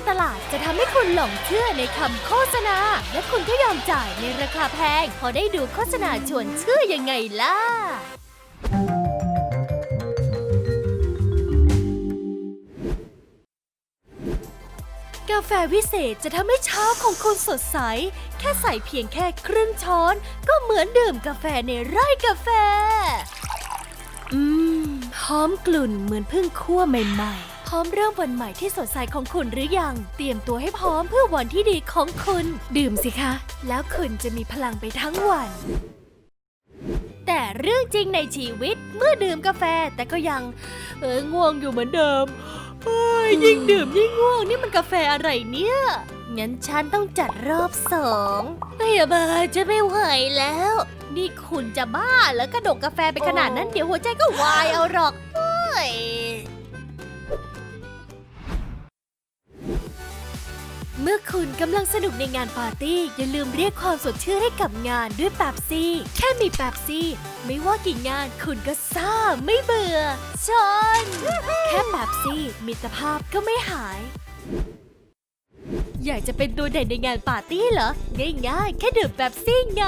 การตลาดจะทำให้คุณหลงเชื่อในคำโฆษณา และคุณก็ยอมจ่ายในราคาแพง พอได้ดูโฆษณาชวนเชื่อยังไงล่ะกาแฟวิเศษจะทำให้เช้าของคุณสดใส แค่ใส่เพียงแค่ครึ่งช้อน ก็เหมือนดื่มกาแฟในไร่กาแฟ อืม หอมกลุ่นเหมือนเพิ่งคั่วใหม่ ๆ ร้อมเริ่มวันใหม่ที่สดใสของคุณหรือยัง เตรียมตัวให้พร้อมเพื่อวันที่ดีของคุณ ดื่มสิคะ แล้วคุณจะมีพลังไปทั้งวัน แต่เรื่องจริงในชีวิตเมื่อดื่มกาแฟแต่ก็ยัง เออง่วงอยู่เหมือนเดิมเฮ้ยยิ่งดื่มยิ่งง่วงนี่มันกาแฟอะไรเนี่ยงั้นฉันต้องจัดรอบสองพยาบาจะไม่ไหวแล้ว นี่คุณจะบ้าแล้วกระดกกาแฟไปขนาดนั้นเดี๋ยวหัวใจก็วายเอาหรอกเฮ้ย เมื่อคุณกำลังสนุกในงานปาร์ตี้ อย่าลืมเรียกความสดชื่นให้กับงานด้วยแป๊บซี่ แค่มีแป๊บซี่ ไม่ว่ากี่งานคุณก็ซ่าไม่เบื่อชน แค่แป๊บซี่มิตรภาพก็ไม่หาย อยากจะเป็นตัวเด่นในงานปาร์ตี้เหรอ ง่ายๆ แค่ดื่มแป๊บซี่ไง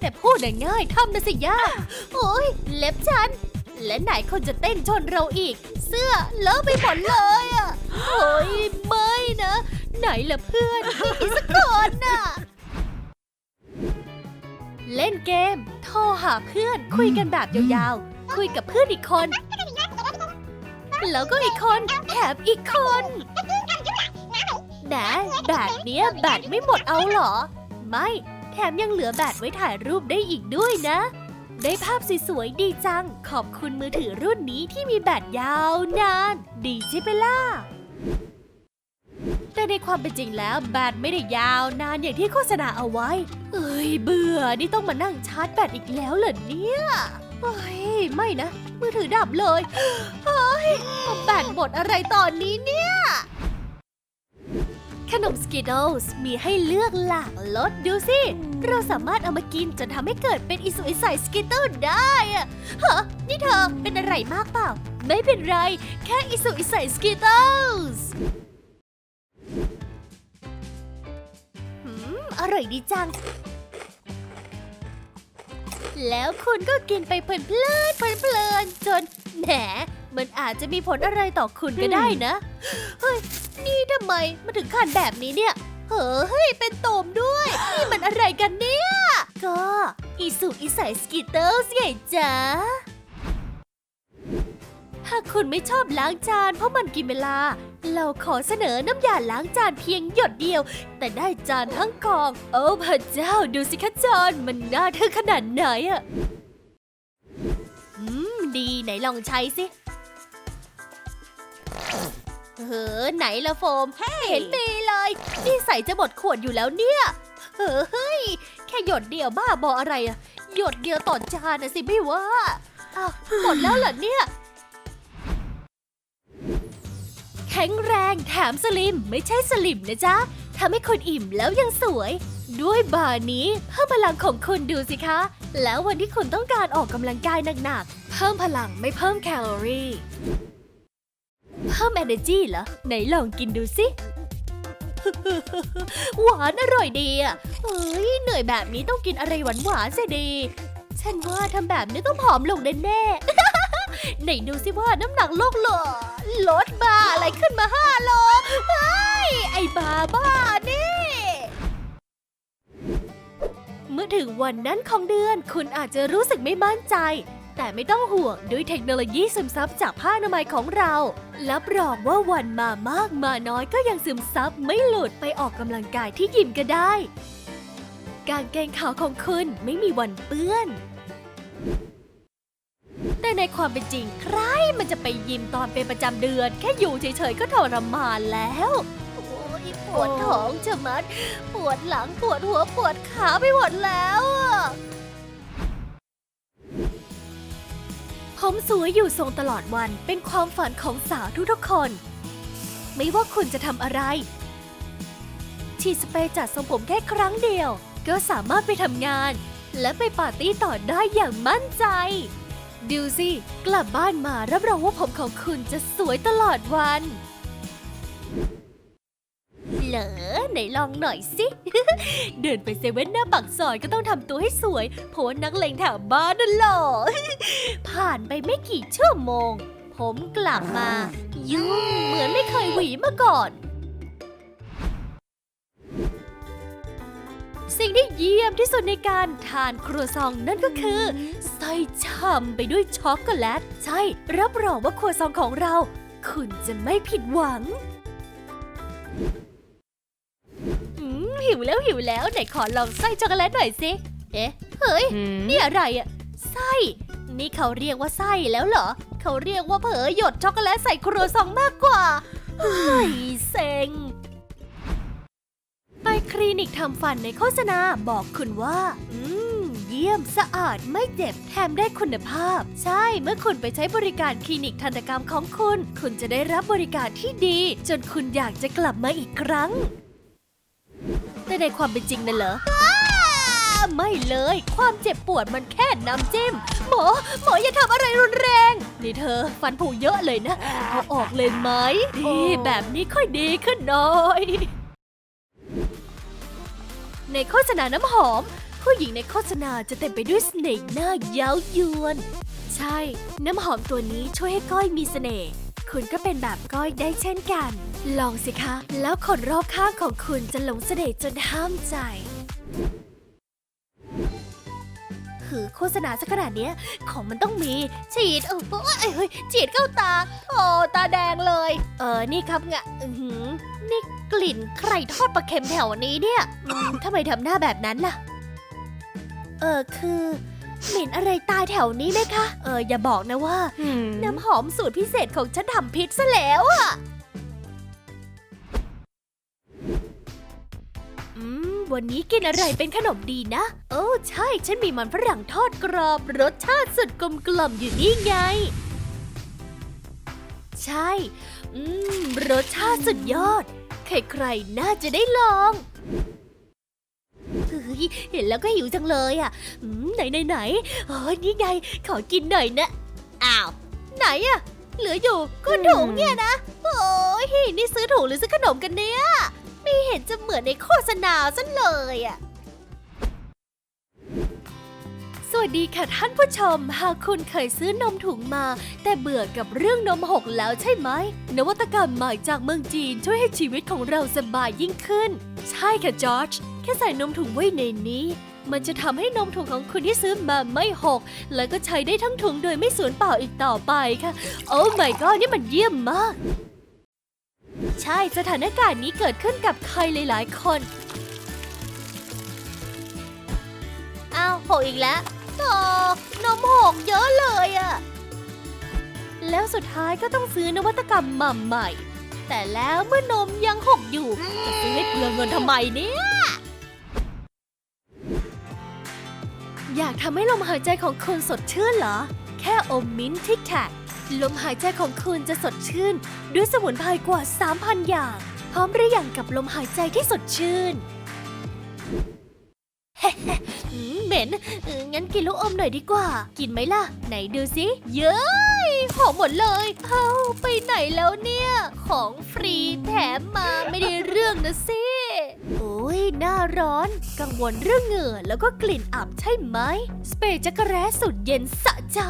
แต่พูดน่ะง่ายทำน่ะสิยากโอ้ยเล็บฉัน และไหนคนจะเต้นชนเราอีก เสื้อเลอะไปหมดเลยอะโอ้ยไม่นะ ไหนล่ะเพื่อนอีกสักคนน่ะ เล่นเกม โทรหาเพื่อนคุยกันแบบยาวๆ คุยกับเพื่อนอีกคน แล้วก็อีกคนแถมอีกคนแหนแบบเนี้ยแบตไม่หมดเอาเหรอ ไม่ แถมยังเหลือแบตไว้ถ่ายรูปได้อีกด้วยนะ ได้ภาพสวยๆดีจัง ขอบคุณมือถือรุ่นนี้ที่มีแบตยาวนาน ดีใช่ไหมล่ะ แต่ในความเป็นจริงแล้วแบตไม่ได้ยาวนานอย่างที่โฆษณาเอาไว้ เอ้ยเบื่อ นี่ต้องมานั่งชาร์จแบตอีกแล้วเหรอเนี่ยเฮ้ยไม่นะ มือถือดับเลยเฮ้ยแบตหมดอะไรตอนนี้เนี่ย ขนมสกิ t ด s มีให้เลือกหลากรสดูสิ เราสามารถเอามากินจนทำให้เกิดเป็นอิสุอิสัยสกิตเตลได้อะฮะนี่เธอเป็นอะไรมากเปล่า ไม่เป็นไร แค่อิสุอิสัยสกิตเตลหื อยดีจัง แล้วคุณก็กินไปเพลินเพลินเพลินจนแหมมันอาจจะมีผลอะไรต่อคุณก็ได้นะ เฮ้ย นี่ทำไมมาถึงขั้นแบบนี้เนี่ย เฮ้ย เป็นตมด้วย นี่มันอะไรกันเนี่ย ก็ อีสุอีใสสกิตเตอร์ไงจ๊ะ ถ้าคุณไม่ชอบล้างจานเพราะมันกินเวลา เราขอเสนอน้ำยาล้างจานเพียงหยดเดียว แต่ได้จานทั้งกอง โอ้พระเจ้าดูสิคะจานมันน่าทึ่งขนาดไหนอะอืม ดีไหนลองใช้สิเฮ้อไหนละโฟมเห็นมีเลย นี่ใส่จะหมดขวดอยู่แล้วเนี่ย เฮ้ย แค่หยดเดียวบ้าบออะไรอะหยดเดียวต่อจานนะสิไม่ว่าอ้าวหมดแล้วเหรอเนี่ย แข็งแรงแถมสลิมไม่ใช่สลิมนะจ๊ะทำให้คุณอิ่มแล้วยังสวย ด้วยบาร์นี้เพิ่มพลังของคุณดูสิคะ แล้ววันที่คุณต้องการออกกำลังกายหนักๆ เพิ่มพลังไม่เพิ่มแคลอรี่ เพิ่ม energy เหรอ ไหนลองกินดูสิหวานอร่อยดีอะเฮ้ยเหนื่อยแบบนี้ต้องกินอะไรหวานหวานๆสิดี ฉันว่าทำแบบนี้ต้องผอมลงแน่ๆ ไหนดูสิว่าน้ำหนักลดเหรอ ลดบ้าอะไรขึ้นมาห้าโลเฮ้ย ไอ้บ้าบ้านี่ เมื่อถึงวันนั้นของเดือน คุณอาจจะรู้สึกไม่มั่นใจ แต่ไม่ต้องห่วงด้วยเทคโนโลยีซึมซับจากผ้าอนามัยของเรา รับรองว่าวันมามากมาน้อยก็ยังซึมซับไม่หลุดไปออกกำลังกายที่ยิมก็ได้ การเกงขาวของคุณไม่มีวันเปื้อน แต่ในความเป็นจริงใครมันจะไปยิมตอนเป็นประจำเดือน แค่อยู่เฉยๆก็ทรมานแล้ว โอ้ยปวดท้องจะมัด ปวดหลังปวดหัวปวดขาไปหมดแล้วอะผมสวยอยู่ทรงตลอดวันเป็นความฝันของสาวทุกๆคน ไม่ว่าคุณจะทำอะไร ฉีดสเปรย์จัดทรงผมแค่ครั้งเดียว ก็สามารถไปทำงาน และไปปาร์ตี้ต่อได้อย่างมั่นใจ ดูสิกลับบ้านมารับรองว่าผมของคุณจะสวยตลอดวัน เหรอไหนลองหน่อยสิ เดินไปเซเว่นหน้าปากซอยก็ต้องทำตัวให้สวย เพราะว่านักเลงแถวบ้านนั่นหล่อผ่านไปไม่กี่ชั่วโมง ผมกลับมา ยุ่งเหมือนไม่เคยหวีมาก่อน สิ่งที่เยี่ยมที่สุดในการทานครัวซองนั่นก็คือไส้ช่ำไปด้วยช็อกโกแลต ใช่ รับรองว่าครัวซองของเรา คุณจะไม่ผิดหวังอืมหิวแล้วหิวแล้วไหนขอลองไส้ช็อกโกแลตหน่อยสิ เอ๊ะ เฮ้ย นี่อะไรอะไส้ นี่เขาเรียกว่าไส้แล้วเหรอ เขาเรียกว่าเผลอหยดช็อกโกแลตใส่ครัวซองมากกว่า เฮ้ยเซ็ง ไปคลินิกทำฟันในโฆษณาบอกคุณว่า อืม เยี่ยมสะอาดไม่เจ็บ แถมได้คุณภาพ ใช่เมื่อคุณไปใช้บริการคลินิกทันตกรรมของคุณ คุณจะได้รับบริการที่ดี จนคุณอยากจะกลับมาอีกครั้ง แต่ในความเป็นจริงนั่นเหรอไม่เลย ความเจ็บปวดมันแค่น้ำจิ้ม หมอ หมออย่าทำอะไรรุนแรง นี่เธอ ฟันผุเยอะเลยนะ เอาออกเลยไหมดีแบบนี้ค่อยดีขึ้นหน่อย ในโฆษณาน้ำหอม ผู้หญิงในโฆษณาจะเต็มไปด้วยเสน่ห์หน้าเย้ายวน ใช่ น้ำหอมตัวนี้ช่วยให้ก้อยมีเสน่ห์คุณก็เป็นแบบก้อยได้เช่นกัน ลองสิคะ แล้วคนรอบข้างของคุณจะหลงเสน่ห์จนห้ามใจ หือโฆษณาสักขนาดเนี้ย ของมันต้องมี ฉีดเออเอ้ยเฮ้ยฉีดเข้าตา โอ้ตาแดงเลย เออนี่ครับงะอือหือนี่กลิ่นใครทอดปลาเค็มแถวนี้เนี่ยอืมทำไมทำหน้าแบบนั้นล่ะ เออคือ เหม็นอะไรตายแถวนี้ไหมคะ เอออย่าบอกนะว่า น้ำหอมสูตรพิเศษของฉันทำพิษซะแล้วอะอืม วันนี้กินอะไรเป็นขนมดีนะ โอ้ใช่ ฉันมีมันฝรั่งทอดกรอบ รสชาติสุดกลมกล่อมอยู่นี่ไง ใช่ อืม รสชาติสุดยอด ใครๆ น่าจะได้ลองเฮ้ยเห็นแล้วก็หิวจังเลยอะไหนไหนไหนโอ้ยนี่ไง ขอกินหน่อยนะ อ้าว ไหนอะ เหลืออยู่ก็ถุงเนี่ยนะ โอ้ยนี่ซื้อถุงหรือซื้อขนมกันเนี่ย ไม่เห็นจะเหมือนในโฆษณาซะเลยอะสวัสดีค่ะท่านผู้ชม หากคุณเคยซื้อนมถุงมา แต่เบื่อกับเรื่องนมหกแล้วใช่ไหม นวัตกรรมใหม่จากเมืองจีนช่วยให้ชีวิตของเราสบายยิ่งขึ้น ใช่ค่ะจอร์จแค่ใส่นมถุงไว้ในนี้ มันจะทำให้นมถุงของคุณที่ซื้อมาไม่หก แล้วก็ใช้ได้ทั้งถุงโดยไม่สูญเปล่าอีกต่อไปค่ะ โอ้ my god นี่มันเยี่ยมมาก ใช่สถานการณ์นี้เกิดขึ้นกับใครหลายๆ คน อ้าวหกอีกแล้วโอ้นมหกเยอะเลยอะแล้วสุดท้ายก็ต้องซื้อนวัตกรรมมาใหม่ แต่แล้วเมื่อนมยังหกอยู่จะซื้อให้เปลืองเงินทำไมเนี่ย อยากทำให้ลมหายใจของคุณสดชื่นเหรอ แค่อมมิ้นทิกแท็ก ลมหายใจของคุณจะสดชื่น ด้วยสมุนไพรกว่า 3,000 อย่าง พร้อมหรือยังกับลมหายใจที่สดชื่นเฮ้เหม็น งั้นกินลูกอมหน่อยดีกว่า กินไหมล่ะ ไหนดูสิ เยอะ ยของหมดเลย เอ้าไปไหนแล้วเนี่ย ของฟรีแถมมาไม่ได้เรื่องนะสิโอ้ยหน้าร้อน กังวลเรื่องเหงื่อแล้วก็กลิ่นอับใช่ไหม สเปรย์จักรแร้สุดเย็นสะใจ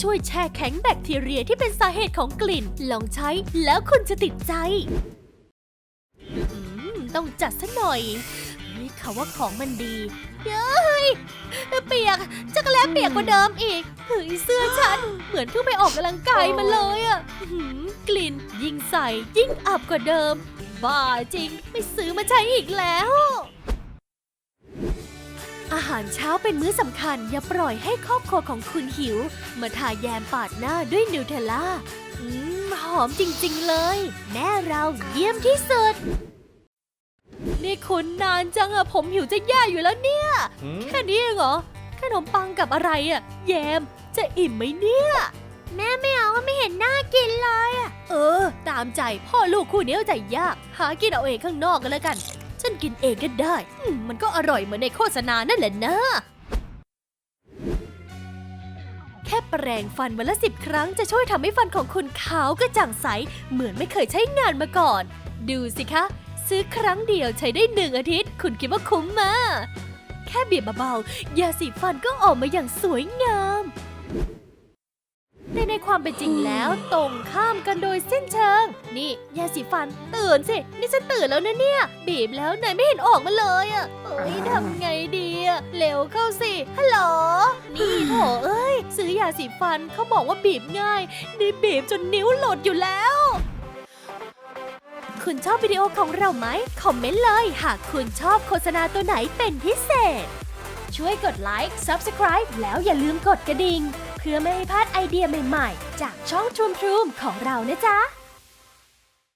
ช่วยแช่แข็งแบคทีเรียที่เป็นสาเหตุของกลิ่น ลองใช้แล้วคุณจะติดใจ ต้องจัดซะหน่อย เฮ้ยเขาว่าของมันดี เย้ยเปียกจักรแล้เปียกกว่าเดิมอีกเฮ้ยเสื้อฉัน เหมือนเพิ่งไปออกกำลังกายมาเลยอะอกลิ่นยิ่งใส่ยิ่งอับกว่าเดิม บ้าจริง ไม่ซื้อมาใช้อีกแล้ว อาหารเช้าเป็นมื้อสำคัญ อย่าปล่อยให้ครอบครัวของคุณหิว มาทาแยมปาดหน้าด้วยนิวเทลล่าอืมหอมจริงๆเลย แม่เราเยี่ยมที่สุด นี่คุณนานจังอะผมหิวจะแย่อยู่แล้วเนี่ย แค่นี้เองเหรอขนมปังกับอะไรอะแยมจะอิ่มไหมเนี่ย แม่ไม่เอาไม่เห็นน่ากินเลยอะเออ ตามใจพ่อลูกคู่นี้เอาใจยาก หากินเอาเองข้างนอกกันแล้วกัน ฉันกินเองก็ได้อืมมันก็อร่อยเหมือนในโฆษณานั่นแหละนะแค่แปรงฟันวันละสิบครั้งจะช่วยทำให้ฟันของคุณขาวกระจ่างใส เหมือนไม่เคยใช้งานมาก่อน ดูสิคะ ซื้อครั้งเดียวใช้ได้หนึ่งอาทิตย์ คุณคิดว่าคุ้มมา แค่บีบเบาๆ ยาสีฟันก็ออกมาอย่างสวยงามแต่ในความเป็นจริงแล้วตรงข้ามกันโดยสิ้นเชิง นี่ยาสีฟันตื่นสิ นี่ฉันตื่นแล้วนะเนี่ย บีบแล้วไหนไม่เห็นออกมาเลยอะเอ้ยทำไงดีอะเร็วเข้าสิฮัลโหลนี่โถเอ้ย ซื้อยาสีฟันเขาบอกว่าบีบง่าย นี่บีบจนนิ้วหลุดอยู่แล้ว คุณชอบวิดีโอของเราไหม คอมเมนต์เลย หากคุณชอบโฆษณาตัวไหนเป็นพิเศษ ช่วยกดไลค์ Subscribe แล้วอย่าลืมกดกระดิ่ง เพื่อไม่ให้พลาดไอเดียใหม่ๆ จากช่อง Troom Troom ของเรานะจ๊ะ